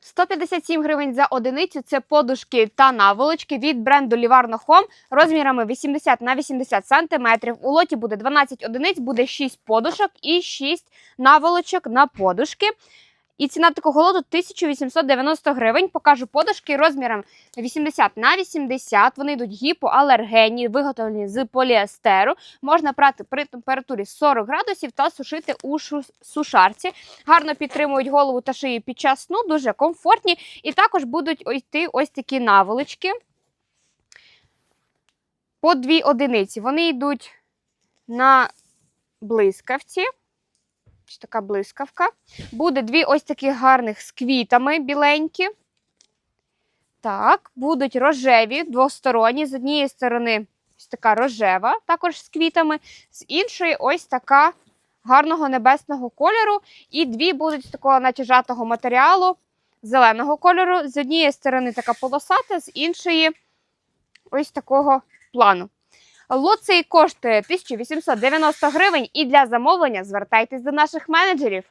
157 гривень за одиницю це подушки та наволочки від бренду Livarno Home розмірами 80 на 80 сантиметрів. У лоті буде 12 одиниць, буде 6 подушок і 6 наволочок на подушки. І ціна такого лоту 1890 гривень. Покажу подушки розміром 80 на 80. Вони йдуть гіпоалергенні, виготовлені з поліестеру. Можна прати при температурі 40 градусів та сушити у сушарці. Гарно підтримують голову та шию під час сну, дуже комфортні. І також будуть йти ось такі наволочки. По дві одиниці. Вони йдуть на блискавці. Ось така блискавка. Буде дві ось таких гарних з квітами біленькі. Так, будуть рожеві, двосторонні. З однієї сторони ось така рожева, також з квітами, з іншої ось така гарного небесного кольору. І дві будуть з такого наче матеріалу зеленого кольору. З однієї сторони така полосата, з іншої ось такого плану. Лот цей коштує 1890 гривень, і для замовлення звертайтесь до наших менеджерів.